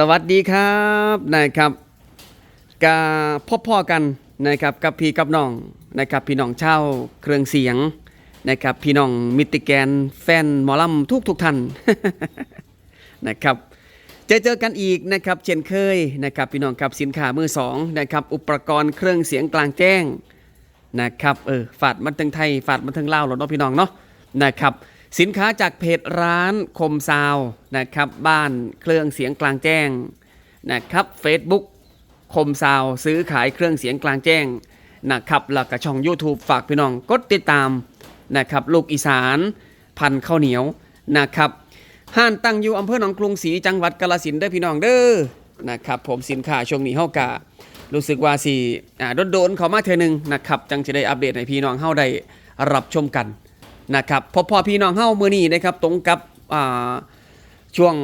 สวัสดีครับนะครับกาพบพ่อกันนะครับกับพี่กับน้องนะครับพี่น้องเช่าเครื่องเสียงนะครับพี่น้องมิตรแกนแฟนหมอลำทุกทุกท่านนะครับจอเจอกันอีกนะครับเช่นเคยนะครับพี่น้องครับสินค้ามือสองนะครับอุปกรณ์เครื่องเสียงกลางแจ้งนะครับเออฝาดมันเทิงไทยฝาดมันเทิงลาหรอเนาะพี่น้องเนาะนะครับ สินค้าจากเพจร้านคมซาวนะครับบ้านเครื่องเสียงกลางแจ้งนะครับ Facebook คมซาวซื้อขายเครื่องเสียงกลางแจ้งนะครับแล้วก็ช่อง YouTube ฝากพี่น้องกดติดตามนะครับลูกอีสานพันข้าวเหนียวนะครับห้านตั้งอยู่อำเภอหนองกรุงศรีจังหวัดกาฬสินเด้อพี่น้องเด้อนะครับผมสินค้าช่วงนี้เฮากะรู้สึกว่าสิอ่าโดนๆเขามาเทอนึงนะครับจังจะได้อัปเดตให้พี่น้องเฮาได้รับชมกัน นะครับพอพอพี่น้องเฮามือนี้นะครับตรงกับช่วง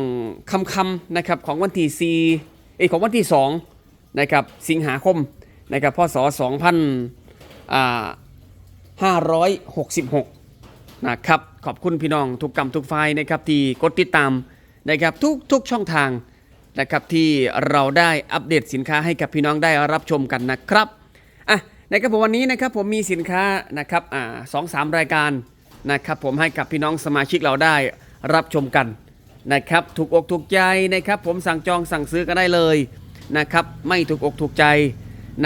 ค่ำๆนะครับของวันที่4เอของวันที่2นะครับสิงหาคมนะครับพศ2566นะครับขอบคุณพี่น้องทุกกรรมทุกฝ่ายนะครับที่กดติดตามนะครับทุกทุกช่องทางนะครับที่เราได้อัปเดตสินค้าให้กับพี่น้องได้รับชมกันนะครับอะนะครับผมวันนี้นะครับผมมีสินค้านะครับอ่าสองสามรายการ นะครับผมให้กับพี่น้องสมาชิกเราได้รับชมกันนะครับถูกอกถูกใจนะครับ ผมสั่งจองสั่งซื้อก็ได้เลยนะครับไม่ถูกอกถูกใจ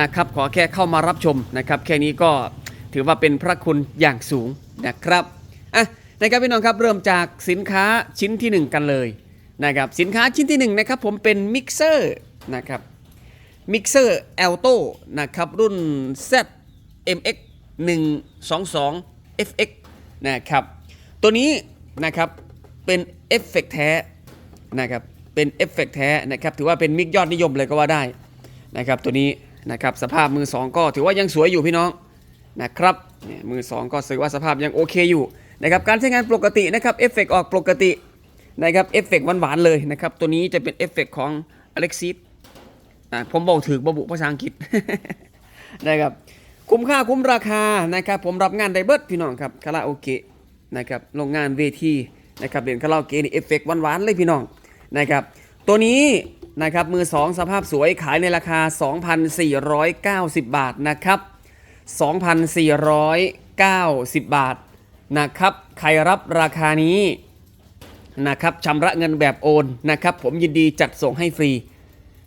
นะครับขอแค่เข้ามารับชมนะครับแค่นี้ก็ถือว่าเป็นพระคุณอย่างสูงนะครับอะนะครับพี่น้องครับเริ่มจากสินค้าชิ้นที่ 1 กันเลยนะครับสินค้าชิ้นที่ 1 นะครับผมเป็นมิกเซอร์นะครับมิกเซอร์แอลโตนะครับรุ่น ZMX 122 FX นะครับ ตัวนี้นะครับเป็นเอฟเฟกต์แท้นะครับเป็นเอฟเฟกต์แท้นะครับถือว่าเป็นมิกยอดนิยมเลยก็ว่าได้นะครับตัวนี้นะครับสภาพมือ 2 ก็ถือว่ายังสวยอยู่พี่น้องนะครับเนี่ยมือ 2 ก็ถือว่าสภาพยังโอเคอยู่นะครับการใช้งานปกตินะครับเอฟเฟกต์ออกปกตินะครับเอฟเฟกต์หวานๆเลยนะครับตัวนี้จะเป็นเอฟเฟกต์ของอเล็กซิสอะผมบอกถือบบุภาษาอังกฤษนะครับ คุ้มค่าคุ้มราคานะครับผมรับงานไดเบิร์ดพี่น้องครับคาราโอเกะนะครับโรงงานเวทีนะครับเด่นคาราโอเกะนี่เอฟเฟกต์หวานๆเลยพี่น้องนะครับตัวนี้นะครับมือ 2 สภาพสวยขายในราคา 2,490 บาทนะครับ 2,490 บาทนะครับใครรับราคานี้นะครับชำระเงินแบบโอนนะครับผมยินดีจัดส่งให้ฟรี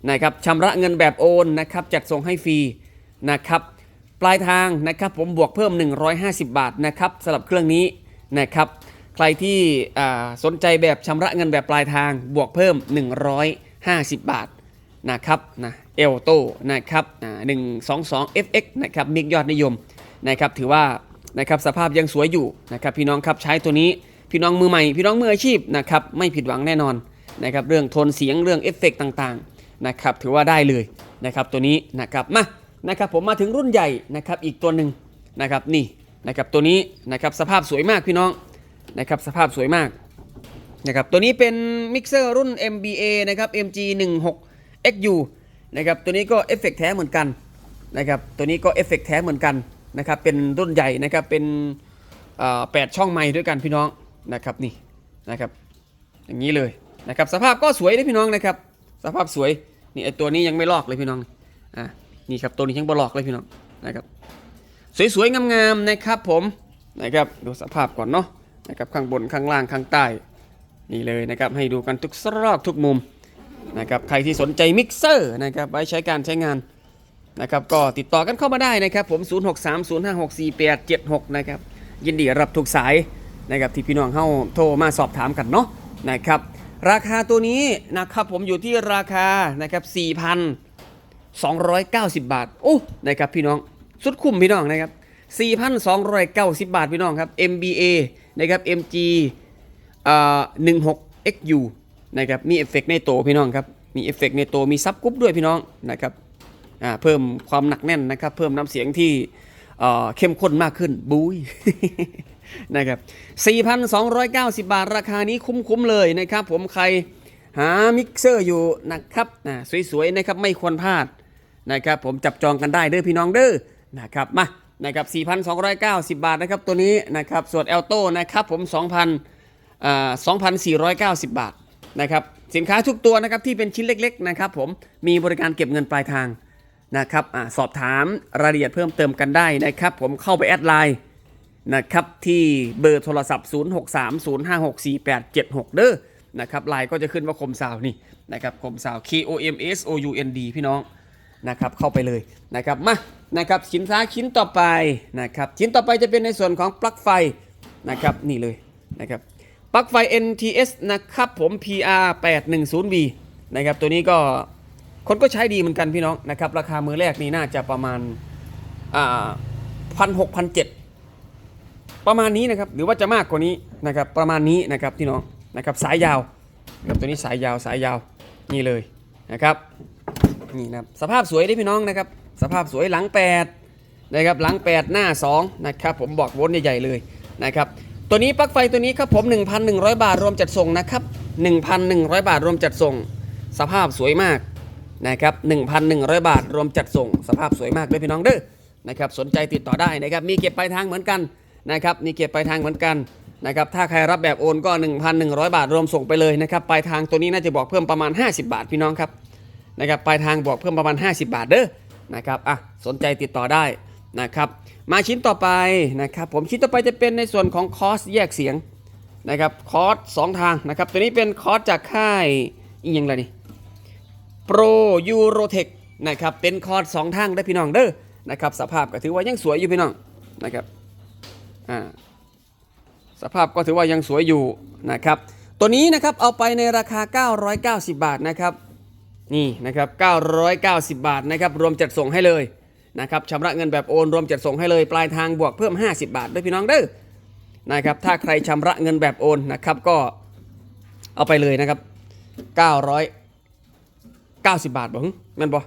นะครับชำระเงินแบบโอนนะครับจัดส่งให้ฟรีนะครับ ปลายทางนะครับผมบวกเพิ่ม 150 บาทนะครับสำหรับเครื่องนี้นะครับ ใครที่สนใจแบบชำระเงินแบบปลายทางบวกเพิ่ม 150 บาทนะครับนะเอลโตนะครับอ่า122 FX นะครับมิกยอดนิยมนะครับถือว่านะครับสภาพยังสวยอยู่นะครับพี่น้องครับใช้ตัวนี้พี่น้องมือใหม่ พี่น้องมืออาชีพนะครับไม่ผิดหวังแน่นอนนะครับเรื่องโทนเสียงเรื่องเอฟเฟกต์ต่างๆนะครับถือว่าได้เลยนะครับตัวนี้นะครับมา นะครับผมมาถึงรุ่นใหญ่นะครับอีกตัวหนึ่งนะครับนี่นะครับตัวนี้นะครับสภาพสวยมากพี่น้องนะครับสภาพสวยมากนะครับตัวนี้เป็นมิกเซอร์รุ่น MBA นะครับ MG 16 XU นะครับตัวนี้ก็เอฟเฟกต์แท้เหมือนกันนะครับตัวนี้ก็เอฟเฟกต์แท้เหมือนกันนะครับเป็นรุ่นใหญ่นะครับเป็นแปดช่องไม้ด้วยกันพี่น้องนะครับนี่นะครับอย่างนี้เลยนะครับสภาพก็สวยเลยพี่น้องนะครับสภาพสวยนี่ไอตัวนี้ยังไม่ลอกเลยพี่น้องอ่า นี่ครับตัวนี้ยังบ่ลอกเลยพี่น้องนะครับสวยๆงามๆนะครับผมนะครับดูสภาพก่อนเนาะนะครับข้างบนข้างล่างข้างใต้นี่เลยนะครับให้ดูกันทุกซอกทุกมุมนะครับใครที่สนใจมิกเซอร์นะครับไว้ใช้การใช้งานนะครับก็ติดต่อกันเข้ามาได้นะครับผม 0630564876 นะครับยินดีรับทุกสายนะครับที่พี่น้องเข้าโทรมาสอบถามกันเนาะนะครับราคาตัวนี้นะครับผมอยู่ที่ราคานะครับ 290 บาท โอ้นะครับพี่น้อง สุดคุ้มพี่น้องนะครับ 4,290 บาทพี่น้องครับ MBA นะครับ MG เอ่อ16 XU นะครับ มีเอฟเฟกต์ในโตพี่น้องครับ มีเอฟเฟกต์ในโตมีซับกรุ๊ปด้วยพี่น้องนะครับ อ่า เพิ่มความหนักแน่นนะครับ เพิ่มน้ำเสียงที่เอ่อเข้มข้นมากขึ้นบุ้ยนะครับ 4,290 บาทราคานี้คุ้มๆเลยนะครับ ผมใครหามิกเซอร์อยู่นะครับอ่าสวยๆนะครับไม่ควรพลาด นะครับผมจับจองกันได้เด้อพี่น้องเด้อนะครับมานะครับ4,290 บาทนะครับตัวนี้นะครับส่วนเอลโต้นะครับผม2,000อ่า2,490 บาทนะครับสินค้าทุกตัวนะครับที่เป็นชิ้นเล็กๆนะครับผมมีบริการเก็บเงินปลายทางนะครับอสอบถามรายละเอียดเพิ่มเติมกันได้นะครับผมเข้าไปแอดไลน์นะครับที่เบอร์โทรศัพท์ 0630564876 เด้อนะครับไลน์ก็จะขึ้นว่าคมสาวนี่นะครับคมสาว K O M S O U N D พี่น้อง นะครับเข้าไปเลยนะครับมานะครับสินค้าชิ้นต่อไปนะครับชิ้นต่อไปจะเป็นในส่วนของปลั๊กไฟนะครับนี่เลยนะครับปลั๊กไฟ NTS นะครับผม PR 810V นะครับตัวนี้ก็คนก็ใช้ดีเหมือนกันพี่น้องนะครับราคามือแรกนี่น่าจะประมาณอ่าพันหกพันเจ็ดประมาณนี้นะครับหรือว่าจะมากกว่านี้นะครับประมาณนี้นะครับพี่น้องนะครับสายยาวนะครับตัวนี้สายยาวสายยาวนี่เลยนะครับ นี่นะครับสภาพสวยได้พี่น้องนะครับ สภาพสวยหลัง8นะครับหลัง 8 หน้า2นะครับผมบอกวนใหญ่ๆเลยนะครับตัวนี้ปลั๊กไฟตัวนี้ครับผม 1,100 บาทรวมจัดส่งนะครับ1,100 บาทรวมจัดส่ง สภาพสวยมากนะครับ1,100 บาทรวมจัดส่ง สภาพสวยมากเลยพี่น้องเด้อนะครับสนใจติดต่อได้นะครับมีเก็บปลายทางเหมือนกันนะครับมีเก็บปลายทางเหมือนกันนะครับถ้าใครรับแบบโอนก็ 1,100 บาทรวมส่งไปเลยนะครับปลายทางตัวนี้น่าจะบอกเพิ่มประมาณ 50 บาทพี่น้องครับ นะครับปลายทางบอกเพิ่มประมาณ 50 บาทเด้อนะครับอะสนใจติดต่อได้นะครับมาชิ้นต่อไปนะครับผมชิ้นต่อไปจะเป็นในส่วนของคอร์สแยกเสียงนะครับคอร์สสองทางนะครับตัวนี้เป็นคอร์สจากค่ายอีกอย่างไรนี่โปรยูโรเทคนะครับเป็นคอร์สสองทางได้พี่น้องเด้อนะครับสภาพก็ถือว่ายังสวยอยู่พี่น้องนะครับอ่าสภาพก็ถือว่ายังสวยอยู่นะครับตัวนี้นะครับเอาไปในราคา 990 บาทนะครับ นี่นะครับ990 บาทนะครับรวมจัดส่งให้เลยนะครับชำระเงินแบบโอนรวมจัดส่งให้เลยปลายทางบวกเพิ่ม 50 บาทด้วยพี่น้องเด้อนะครับถ้าใครชำระเงินแบบโอนนะครับก็เอาไปเลยนะครับ 990 บาทบ่แม่นบ่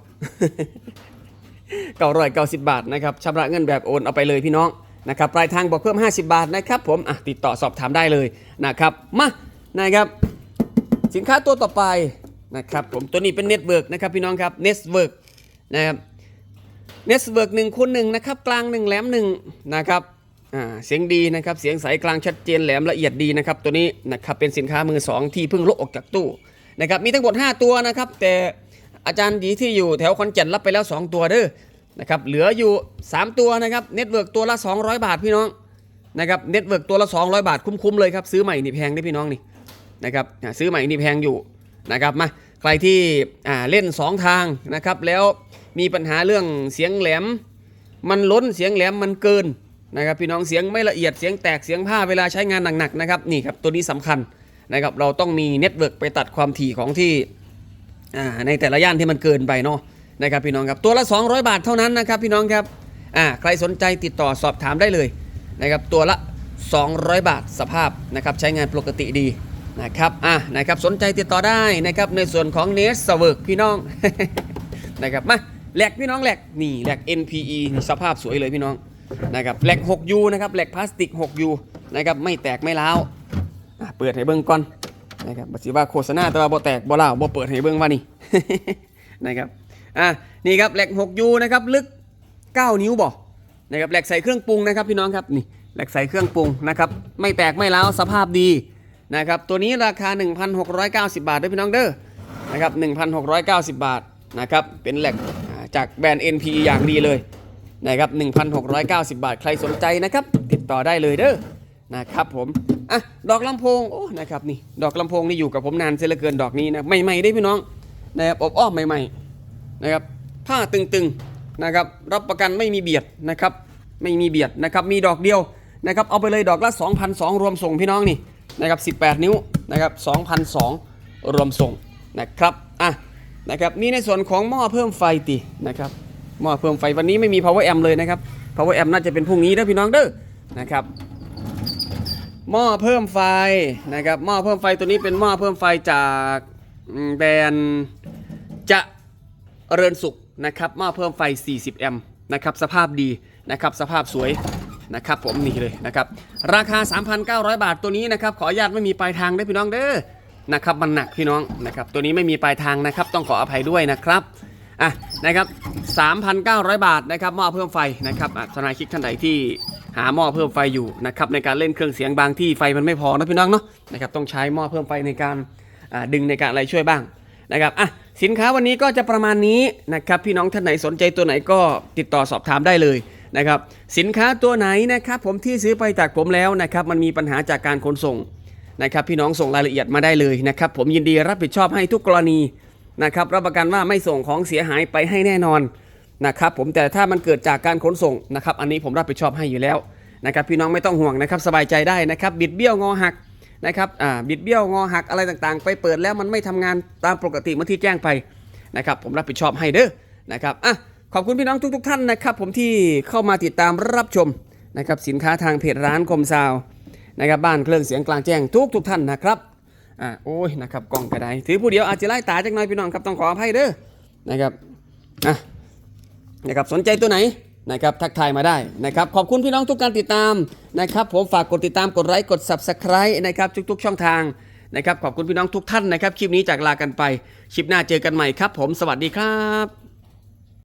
990 บาทนะครับชำระเงินแบบโอนเอาไปเลยพี่น้องนะครับปลายทางบอกเพิ่ม 50 บาทนะครับผมอะติดต่อสอบถามได้เลยนะครับมานะครับ สินค้าตัวต่อไป นะครับผมตัวนี้เป็นเน็ตเวิร์กนะครับพี่น้องครับเน็ตเวิร์กนะครับเน็ตเวิร์กหนึ่งคูณหนึ่งนะครับกลางหนึ่งแหลมหนึ่งนะครับอ่าเสียงดีนะครับเสียงใสกลางชัดเจนแหลมละเอียดดีนะครับตัวนี้นะครับเป็นสินค้ามือสองที่เพิ่งลกออกจากตู้นะครับมีทั้งหมด 5 ตัวนะครับแต่อาจารย์ดีที่อยู่แถวคอนแก่นรับไปแล้ว 2 ตัวเด้อนะครับเหลืออยู่ 3 ตัวนะครับเน็ตเวิร์กตัวละ 200 บาทพี่น้องนะครับเน็ตเวิร์กตัวละ 200 บาทคุ้มๆเลยครับซื้อใหม่นี่แพงได้พี่น้องนี่นะครับอ่าซื้อใหม่นี่แพงอยู่ นะครับมาใครที่เล่น 2 ทางนะครับแล้วมีปัญหาเรื่องเสียงแหลม มันล้นเสียงแหลมมันเกินนะครับพี่น้องเสียงไม่ละเอียดเสียงแตกเสียงผ้าเวลาใช้งานหนักๆนะครับนี่ครับตัวนี้สำคัญนะครับเราต้องมีเน็ตเวิร์กไปตัดความถี่ของที่ในแต่ละย่านที่มันเกินไปเนาะนะครับพี่น้องครับตัวละ 200 บาทเท่านั้นนะครับพี่น้องครับอ่าใครสนใจติดต่อสอบถามได้เลยนะครับตัวละ 200 บาทสภาพนะครับใช้งานปกติดี นะครับอะนะครับสนใจติดต่อได้นะครับในส่วนของเนสเวิร์กพี่น้องนะครับมาแหลกพี่น้องแหลกนี่แหลก NPE สภาพสวยเลยพี่น้องนะครับแหลก 6U นะครับแหลกพลาสติก 6U นะครับไม่แตกไม่ร้าวเปิดให้เบิ่งก่อนนะครับบัสิว่าโฆษณาแต่ว่าบ่แตกบ่ร้าวบ่เปิดให้เบิ่งว่านี่นะครับอะนี่ครับแหลก 6U นะครับลึก 9 นิ้วบ่นะครับแหลกใส่เครื่องปรุงนะครับพี่น้องครับนี่แหลกใส่เครื่องปรุงนะครับไม่แตกไม่ร้าวสภาพดี นะครับตัวนี้ราคา 1,690 บาทด้วยพี่น้องเด้อนะครับ1,690 บาทนะครับเป็นแหลกจากแบรนด์ NP อย่างดีเลยนะครับ1,690 บาทใครสนใจนะครับติดต่อได้เลยเด้อนะครับผมอะดอกลำโพงโอ้นะครับนี่ดอกลำโพงนี่อยู่กับผมนานเสียเหลือเกินดอกนี้นะใหม่ๆได้พี่น้องนะครับอบอ้อมใหม่ๆนะครับผ้าตึงๆนะครับรับประกันไม่มีเบียดนะครับไม่มีเบียดนะครับมีดอกเดียวนะครับเอาไปเลยดอกละ2,200รวมส่งพี่น้องนี่ นะครับ 18 นิ้วนะครับ2,002 รวมส่งนะครับอะนะครับนี่ในส่วนของหม้อเพิ่มไฟตินะครับหม้อเพิ่มไฟวันนี้ไม่มี power amp เลยนะครับ power amp น่าจะเป็นพรุ่งนี้เด้อพี่น้องเด้อนะครับหม้อเพิ่มไฟนะครับหม้อเพิ่มไฟตัวนี้เป็นหม้อเพิ่มไฟจากแบรนด์จะเริญสุขนะครับหม้อเพิ่มไฟ 40 แอมป์นะครับสภาพดีนะครับสภาพสวย นะครับผมนี่เลยนะครับราคา 3,900 บาทตัวนี้นะครับขออนุญาตไม่มีปลายทางได้พี่น้องเด้อนะครับมันหนักพี่น้องนะครับตัวนี้ไม่มีปลายทางนะครับต้องขออภัยด้วยนะครับอะนะครับ 3,900 บาทนะครับหม้อเพิ่มไฟนะครับทนายคิดท่านใดที่หาหม้อเพิ่มไฟอยู่นะครับในการเล่นเครื่องเสียงบางที่ไฟมันไม่พอนะพี่น้องเนาะนะครับต้องใช้หม้อเพิ่มไฟในการดึงในการอะไรช่วยบ้างนะครับอะสินค้าวันนี้ก็จะประมาณนี้นะครับพี่น้องท่านไหนสนใจตัวไหนก็ติดต่อสอบถามได้เลย นะครับสินค้าตัวไหนนะครับผมที่ซื้อไปจากผมแล้วนะครับมันมีปัญหาจากการขนส่งนะครับพี่น้องส่งรายละเอียดมาได้เลยนะครับผมยินดีรับผิดชอบให้ทุกกรณีนะครับรับประกันว่าไม่ส่งของเสียหายไปให้แน่นอนนะครับผมแต่ถ้ามันเกิดจากการขนส่งนะครับอันนี้ผมรับผิดชอบให้อยู่แล้วนะครับพี่น้องไม่ต้องห่วงนะครับสบายใจได้นะครับบิดเบี้ยวงอหักนะครับอ่าบิดเบี้ยวงอหักอะไรต่างๆ ไปเปิดแล้วมันไม่ทำงานตามปกติเมื่อที่แจ้งไปนะครับผมรับผิดชอบให้เด้อนะครับอะ ขอบคุณพี่น้องทุกๆท่านนะครับผมที่เข้ามาติดตามรับชมนะครับสินค้าทางเพจร้านคมซาวนะครับบ้านเครื่องเสียงกลางแจ้งทุกทุกๆท่านนะครับอะโอ้ยนะครับกล้องกระไดถือผู้เดียวอาจจะไล่ตาจักหน่อยพี่น้องครับต้องขออภัยเด้อนะครับอะนะครับสนใจตัวไหนนะครับทักทายมาได้นะครับขอบคุณพี่น้องทุกการติดตามนะครับผมฝากกดติดตามกดไลค์กด Subscribe นะครับทุกๆ ช่องทางนะครับขอบคุณพี่น้องทุกท่านนะครับคลิปนี้จากลากันไปคลิปหน้าเจอกันใหม่ครับ ผมสวัสดีครับ